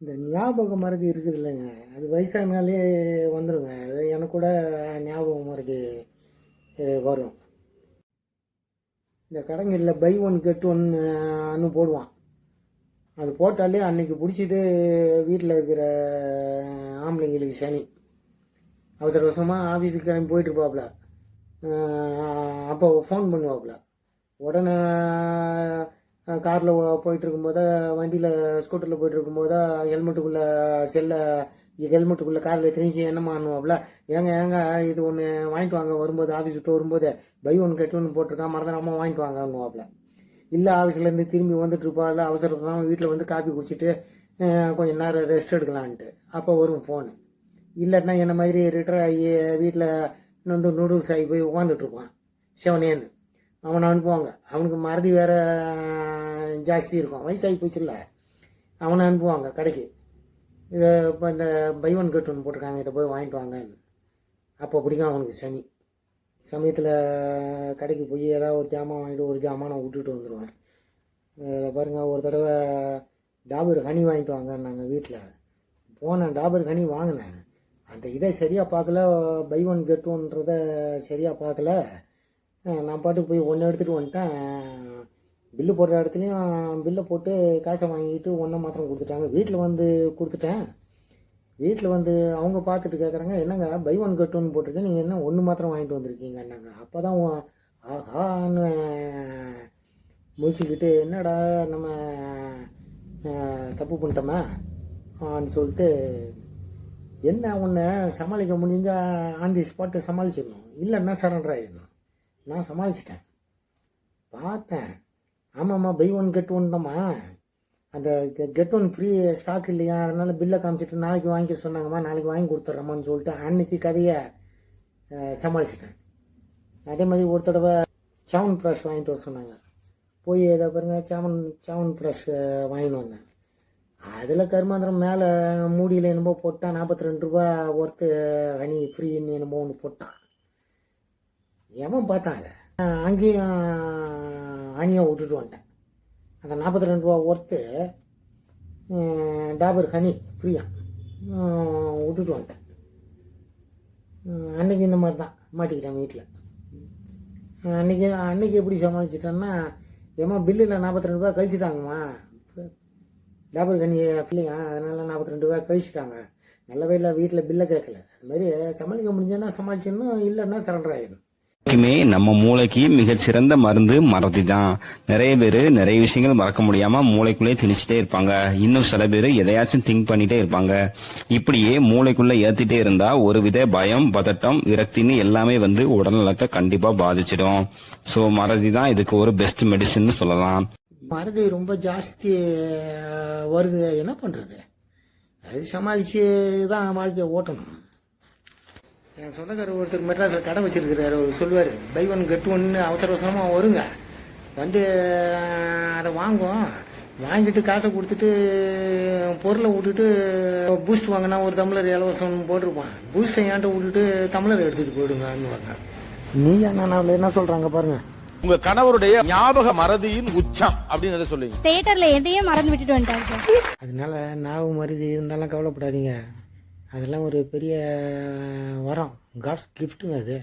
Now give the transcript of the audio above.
இந்த ஞாபகம் மருதி இருக்குது இல்லைங்க அது வயசானாலே வந்துடுங்க அது எனக்கு கூட ஞாபகம் மருதி வரும். இந்த கடைங்களில் பை ஒன் கெட் ஒன்னு போடுவான். அது போட்டாலே அன்னைக்கு பிடிச்சது வீட்டில் இருக்கிற ஆம்பளைங்களுக்கு சனி. அவசர அவசரமாக ஆஃபீஸுக்கு கிளம்பி போயிட்டுருப்பாப்புல அப்போ ஃபோன் பண்ணுவாப்புல உடனே காரில் போயிட்டுருக்கும்போது வண்டியில் ஸ்கூட்டரில் போயிட்டு இருக்கும்போதா ஹெல்மெட்டுக்குள்ளே செல்லை ஹெல்மெட்டுக்குள்ளே காரில் திணிச்சு என்னம்மா பண்ணுவோம்ல ஏங்க ஏங்க இது ஒன்று வாங்கிட்டு வாங்க. வரும்போது ஆஃபீஸ் விட்டு வரும்போது பை ஒன் கட்டி ஒன்று போட்டிருக்கான் மறந்துடாமல் வாங்கிட்டு வாங்கன்னுவாப்ல. இல்லை ஆஃபீஸ்லேருந்து திரும்பி வந்துட்டு இருப்பா இல்லை வீட்டில் வந்து காப்பி குடிச்சிட்டு கொஞ்சம் நேரம் ரெஸ்ட் எடுக்கலான்ட்டு. அப்போ வரும் ஃபோனு இல்லாட்டினா என்ன மாதிரி ரிட்டர் ஆகி வீட்டில் வந்து நூடுல்ஸ் ஆகி போய் உட்காந்துட்டு இருப்பான். செவனேன்னு. அவனை அனுப்புவாங்க. அவனுக்கு மறதி வேற ஜாஸ்தி இருக்கும். வயசாகி போச்சுல்ல. அவனை அனுப்புவாங்க கடைக்கு. இதை இப்போ இந்த பை ஒன் கெட் ஒன்று போட்டிருக்காங்க. இதை போய் வாங்கிட்டு வாங்கன்னு. அப்போ பிடிக்கும் அவனுக்கு சனி. சமயத்தில் கடைக்கு போய் ஏதாவது ஒரு ஜாமான் வாங்கிட்டு ஒரு ஜாமானை விட்டுட்டு வந்துடுவேன் இதை பாருங்கள் ஒரு தடவை டாபர் ஹனி வாங்கிட்டு வாங்க நாங்கள் வீட்டில் போனேன் டாபர் ஹனி வாங்கினேன். அந்த இதை சரியாக பார்க்கல. பை ஒன் கெட் ஒன்றதை சரியாக பார்க்கல. நான் பாட்டுக்கு போய் ஒன்று எடுத்துகிட்டு வந்துட்டேன். பில்லு போடுற இடத்துலையும் பில்லை போட்டு காசை வாங்கிட்டு ஒன்றை மாத்திரம் கொடுத்துட்டாங்க. வீட்டில் வந்து கொடுத்துட்டேன். வீட்டில் வந்து அவங்க பார்த்துட்டு கேட்குறாங்க என்னங்க பை ஒன் கெட் ஒன் போட்டிருக்கேன் நீங்கள் என்ன ஒன்று மாத்திரம் வாங்கிட்டு வந்திருக்கீங்கன்னாங்க அப்போ தான் ஆஹான்னு முழிச்சுக்கிட்டு என்னடா நம்ம தப்பு பண்ணிட்டோமா? ஆன்னு சொல்லிட்டு என்ன ஒன்று சமாளிக்க முடிஞ்சால் ஆன் தி ஸ்பாட்டை சமாளிச்சிடணும். இல்லைன்னா சரண்டர் ஆகிடணும் நான் சமாளிச்சிட்டேன். பார்த்தேன். ஆமாம்மா பை ஒன் கெட் ஒன் தாம்மா. அந்த கெட் ஒன் ஃப்ரீ ஸ்டாக் இல்லையா? அதனால பில்லை காமிச்சிட்டு நாளைக்கு வாங்கிக்க சொன்னாங்கம்மா நாளைக்கு வாங்கி கொடுத்துட்றம்மான்னு சொல்லிட்டு அன்னைக்கு கதையை சமாளிச்சிட்டேன். அதே மாதிரி ஒரு தடவை சவன் ப்ரஷ் வாங்கிட்டு வர சொன்னாங்க. போய் ஏதோ பாருங்க சவன் சவன் ப்ரஷ் வாங்கிட்டு வந்தேன். அதில் கருமாந்திரம் மேலே மூடியில் என்னமோ போட்டான். நாற்பத்தி ரெண்டு ரூபா ஒர்த்து ஹனி ஃப்ரீன்னு என்னமோ ஒன்று போட்டான். எவன் பார்த்தான் அதை? அங்கேயும் அணியாக விட்டுட்டு வந்துட்டேன். அந்த நாற்பத்தி ரெண்டு ரூபா ஒர்த்து டாபர் ஹனி ஃப்ரீயா விட்டுட்டு வந்துட்டேன். அன்றைக்கி அன்னைக்கு இந்த மாதிரி தான் மாட்டிக்கிட்டேன் வீட்டில் அன்னைக்கு அன்னைக்கு எப்படி சமாளிச்சிட்டேன்னா ஏமா பில்லில் நாற்பத்தி ரெண்டு ரூபா கழிச்சிட்டாங்கம்மா. டாபர் கனி பிள்ளைங்க அதனால நாற்பத்தி ரெண்டு ரூபா கழிச்சிட்டாங்க. நல்லவே இல்லை வீட்டில் பில்லை கேட்கல. அது மாதிரி சமாளிக்க முடிஞ்சேன்னா சமாளிச்சிடணும் இல்லைன்னா சரண்டர் ஆகிடும் எப்பவுமே நம்ம மூளைக்கு மிகச்சிறந்த மருந்து மறதி தான் நிறைய பேர் நிறைய விஷயங்கள் மறக்க முடியாம மூளைக்குள்ளே திணிச்சுட்டே இருப்பாங்க. இன்னும் சில பேர் எதையாச்சும் திங்க் பண்ணிட்டே இருப்பாங்க. இப்படியே மூளைக்குள்ள ஏத்திட்டே இருந்தா ஒரு வித பயம் பதட்டம் விரக்தின்னு எல்லாமே வந்து உடல்நலத்தை கண்டிப்பா பாதிச்சிடும். சோ மறதி தான் இதுக்கு ஒரு பெஸ்ட் மெடிசன் சொல்லலாம். மறதி ரொம்ப ஜாஸ்தி வருது. என்ன பண்றது? அது சமாளிச்சு தான் வாழ்க்கையை ஓட்டணும். என் சொந்தக்காரர் ஒருத்தர் மெட்ராஸில் கடை வச்சிருக்கிறாரு. அவர் சொல்லுவார் பை ஒன் கெட் ஒன்று அவசர அவசரமாக வருங்க. வந்து அதை வாங்குவோம் வாங்கிட்டு காசை கொடுத்துட்டு பொருளை விட்டுட்டு பூஸ்ட் வாங்கினா ஒரு டம்ளர் இலவசம் போட்டிருப்பான். பூஸ்ட்டை ஏன்ட்ட விட்டுட்டு டம்ளர் எடுத்துகிட்டு போயிடுங்கன்னு நீ என்ன நான் என்ன சொல்கிறாங்க பாருங்க. உங்க கணவருடைய ஞாபக மறதியின் உச்சம் அப்படின்னு எதை சொல்லுவீங்க தியேட்டர்ல எதையும் மறந்து விட்டுட்டு வந்துட்டாரு சார். அதனால நாவு மருதி இருந்தாலும் கவலைப்படாதீங்க. அதெல்லாம் ஒரு பெரிய வரம். காட்ஸ் கிஃப்ட்டுங்க அது.